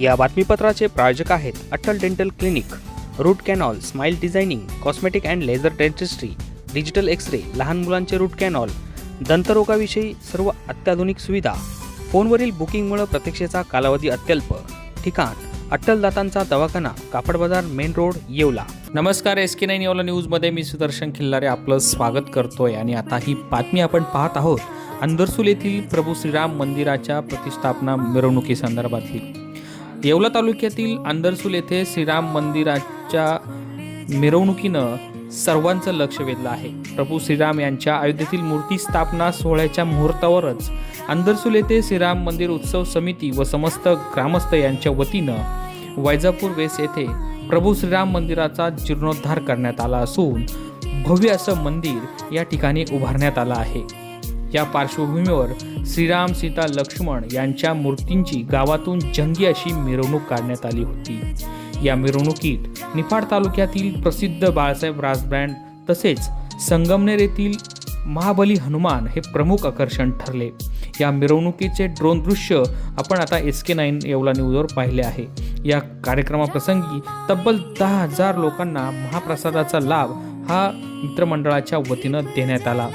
या बातमीपत्राचे प्रायोजक आहेत Atal dental clinic root canal smile designing cosmetic and laser dentistry digital x-ray लहान मुलांचे रूट कॅनॉल दंतरोगाविषयी सर्व अत्याधुनिक सुविधा फोनवरील बुकिंगमुळे प्रतीक्षेचा कालावधी अत्यल्प. ठिकाण अट्टल दातांचा दवाखाना कापड बाजार मेन रोड येवला. नमस्कार एस के नाईन येवला न्यूजमध्ये मी सुदर्शन खिल्लारे आपलं स्वागत करतोय आणि आता ही बातमी आपण पाहत आहोत. अंदरसूल येथील प्रभू श्रीराम मंदिराच्या प्रतिष्ठापना मिरवणुकीसंदर्भातली. येवला तालुक्यातील अंदरसूल येथे श्रीराम मंदिराच्या मिरवणुकीनं सर्वांचं लक्ष वेधलं आहे. प्रभू श्रीराम यांच्या अयोध्येतील मूर्ती स्थापना सोहळ्याच्या मुहूर्तावरच अंदरसूल येथे श्रीराम मंदिर उत्सव समिती व समस्त ग्रामस्थ यांच्या वतीनं वैजापूर वेस येथे प्रभू श्रीराम मंदिराचा जीर्णोद्धार करण्यात आला असून भव्य असं मंदिर या ठिकाणी उभारण्यात आलं आहे. या पार्श्वभूमीवर श्रीराम सीता लक्ष्मण यांच्या मूर्तींची गावातून जंगी अशी मिरवणूक काढण्यात आली होती. या मिरवणुकीत निफाड तालुक्यातील प्रसिद्ध बाळासाहेब राजब्रँड तसेच संगमनेर येथील महाबली हनुमान हे प्रमुख आकर्षण ठरले. या मिरवणुकीचे ड्रोन दृश्य आपण आता एस के नाईन येवला न्यूजवर पाहिले आहे. या कार्यक्रमाप्रसंगी तब्बल दहा हजार लोकांना महाप्रसादाचा लाभ हा मित्रमंडळाच्या वतीनं देण्यात आला.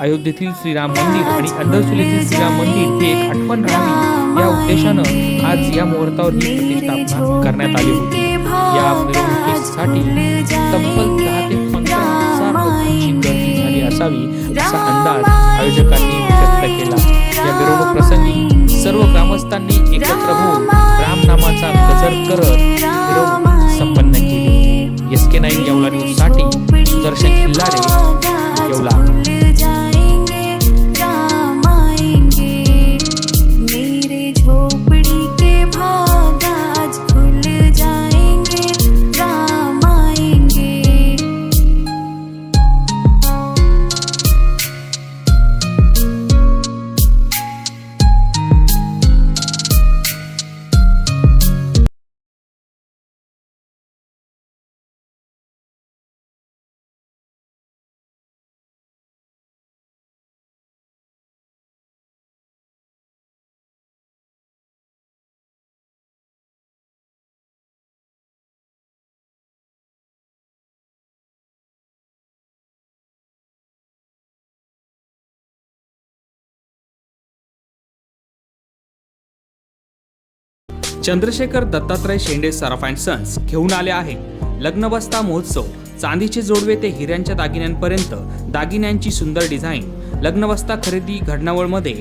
अयोध्येतील श्रीराम मंदिर आणि अंधरसूल येथील श्रीराम मंदिर हे एक आठवण राहावी या उद्देशानं आज या मुहूर्तावर ही प्रतिष्ठापना करण्यात आली होती. या मिरवणुकीसाठी तब्बल दहा ते पंधरा हजार लोकांची गर्दी झाली असावी असा अंदाज आयोजकांनी व्यक्त केला. या मिरवणूक प्रसंगी सर्व ग्रामस्थांनी एकत्र होऊन रामनामाचा गजर करत मिरवणूक संपन्न केली. S K nine Yeola news Chandrashekhar Dattatray Shende Saraf and sons घेऊन आले आहेत. लग्नबस्ता महोत्सव चांदीचे जोडवे ते हिऱ्यांच्या दागिन्यांपर्यंत दागिन्यांची सुंदर डिझाईन. लग्नवस्ता खरेदी घडणावळमध्ये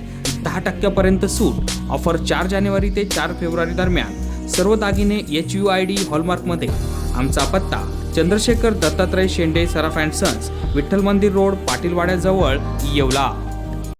दहा टक्क्यापर्यंत सूट. ऑफर चार जानेवारी ते चार फेब्रुवारी दरम्यान. सर्व दागिने एच यू आय डी हॉलमार्कमध्ये. आमचा पत्ता Chandrashekhar Dattatray Shende Saraf and sons Vitthal Mandir road पाटीलवाड्याजवळ Yeola.